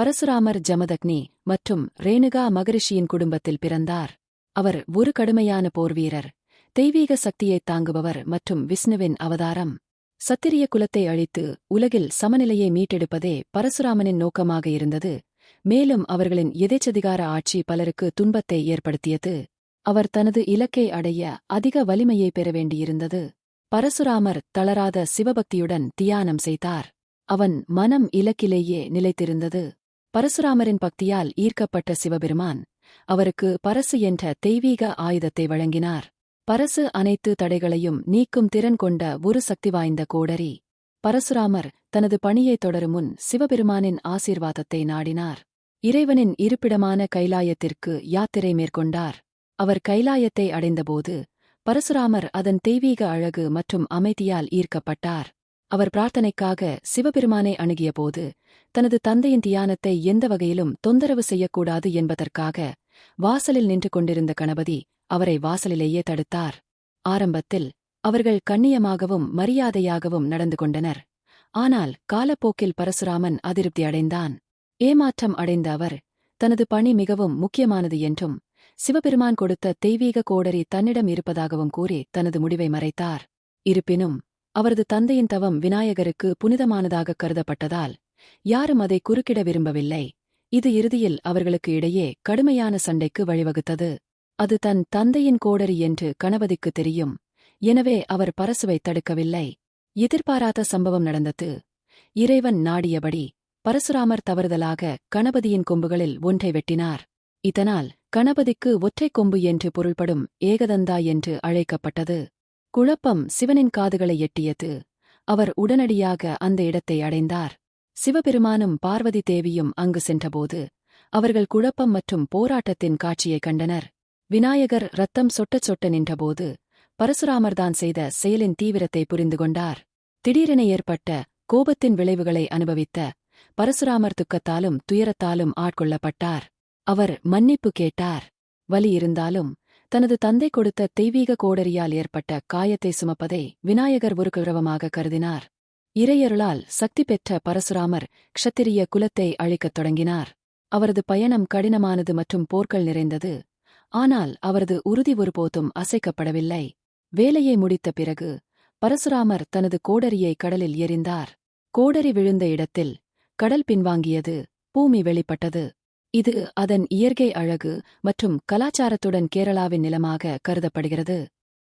பரசுராமர் ஜமதக்னி மற்றும் ரேணுகா மகரிஷியின் குடும்பத்தில் பிறந்தார். அவர் ஒரு கடுமையான போர்வீரர் தெய்வீக சக்தியைத் தாங்குபவர் மற்றும் விஷ்ணுவின் அவதாரம். சத்திரிய குலத்தை அழித்து உலகில் சமநிலையை மீட்டெடுப்பதே பரசுராமனின் நோக்கமாக இருந்தது. மேலும் அவர்களின் எதேச்சதிகார ஆட்சி பலருக்கு துன்பத்தை ஏற்படுத்தியது. அவர் தனது இலக்கை அடைய அதிக வலிமையை பெற வேண்டியிருந்தது. பரசுராமர் தளராத சிவபக்தியுடன் தியானம் செய்தார். அவன் மனம் இலக்கிலேயே நிலைத்திருந்தது. பரசுராமரின் பக்தியால் ஈர்க்கப்பட்ட சிவபெருமான் அவருக்கு பரசு என்ற தெய்வீக ஆயுதத்தை வழங்கினார். பரசு அனைத்து தடைகளையும் நீக்கும் திறன் கொண்ட ஒரு சக்தி வாய்ந்த கோடரி. பரசுராமர் தனது பணியை தொடரும் முன் சிவபெருமானின் ஆசீர்வாதத்தை நாடினார். இறைவனின் இருப்பிடமான கைலாயத்திற்கு யாத்திரை மேற்கொண்டார். அவர் கைலாயத்தை அடைந்தபோது பரசுராமர் அதன் தெய்வீக அழகு மற்றும் அமைதியால் ஈர்க்கப்பட்டார். அவர் பிரார்த்தனைக்காக சிவபெருமானை அணுகியபோது தனது தந்தையின் தியானத்தை எந்த வகையிலும் தொந்தரவு செய்யக்கூடாது என்பதற்காக வாசலில் நின்று கொண்டிருந்த கணபதி அவரை வாசலிலேயே தடுத்தார். ஆரம்பத்தில் அவர்கள் கண்ணியமாகவும் மரியாதையாகவும் நடந்து கொண்டனர். ஆனால் காலப்போக்கில் பரசுராமன் அதிருப்தி அடைந்தான். ஏமாற்றம் அடைந்த அவர் தனது பணி மிகவும் முக்கியமானது என்றும் சிவபெருமான் கொடுத்த தெய்வீக கோடரி தன்னிடம் இருப்பதாகவும் கூறி தனது முடிவை மறைத்தார். இருப்பினும் அவரது தந்தையின் தவம் விநாயகருக்கு புனிதமானதாக கருதப்பட்டதால் யாரும் அதை குறுக்கிட விரும்பவில்லை. இது இறுதியில் அவர்களுக்கு இடையே கடுமையான சண்டைக்கு வழிவகுத்தது. அது தன் தந்தையின் கோடரி என்று கணபதிக்கு தெரியும். எனவே அவர் பரசுவை தடுக்கவில்லை. எதிர்பாராத சம்பவம் நடந்தது. இறைவன் நாடியபடி பரசுராமர் தவறுதலாக கணபதியின் கொம்புகளில் ஒன்றை வெட்டினார். இதனால் கணபதிக்கு ஒற்றைக் கொம்பு என்று பொருள்படும் ஏகதந்தா என்று அழைக்கப்பட்டது. குழப்பம் சிவனின் காதுகளை எட்டியது. அவர் உடனடியாக அந்த இடத்தை அடைந்தார். சிவபெருமானும் பார்வதி தேவியும் அங்கு சென்றபோது அவர்கள் குழப்பம் மற்றும் போராட்டத்தின் காட்சியைக் கண்டனர். விநாயகர் ரத்தம் சொட்டச் சொட்ட நின்றபோது பரசுராமர்தான் செய்த செயலின் தீவிரத்தை புரிந்து கொண்டார். திடீரென ஏற்பட்ட கோபத்தின் விளைவுகளை அனுபவித்த பரசுராமர் துக்கத்தாலும் துயரத்தாலும் ஆட்கொள்ளப்பட்டார். அவர் மன்னிப்பு கேட்டார். வலி இருந்தாலும் தனது தந்தை கொடுத்த தெய்வீக கோடரியால் ஏற்பட்ட காயத்தை சுமப்பதை விநாயகர் ஒரு கௌரவமாக கருதினார். இறையருளால் சக்தி பெற்ற பரசுராமர் க்ஷத்திரிய குலத்தை அழிக்கத் தொடங்கினார். அவரது பயணம் கடினமானது மற்றும் போர்கள் நிறைந்தது. ஆனால் அவரது உறுதி ஒருபோதும் அசைக்கப்படவில்லை. வேலையை முடித்த பிறகு பரசுராமர் தனது கோடரியை கடலில் எறிந்தார். கோடரி விழுந்த இடத்தில் கடல் பின்வாங்கியது பூமி வெளிப்பட்டது. இது அதன் இயற்கை அழகு மற்றும் கலாச்சாரத்துடன் கேரளாவின் நிலமாக கருதப்படுகிறது.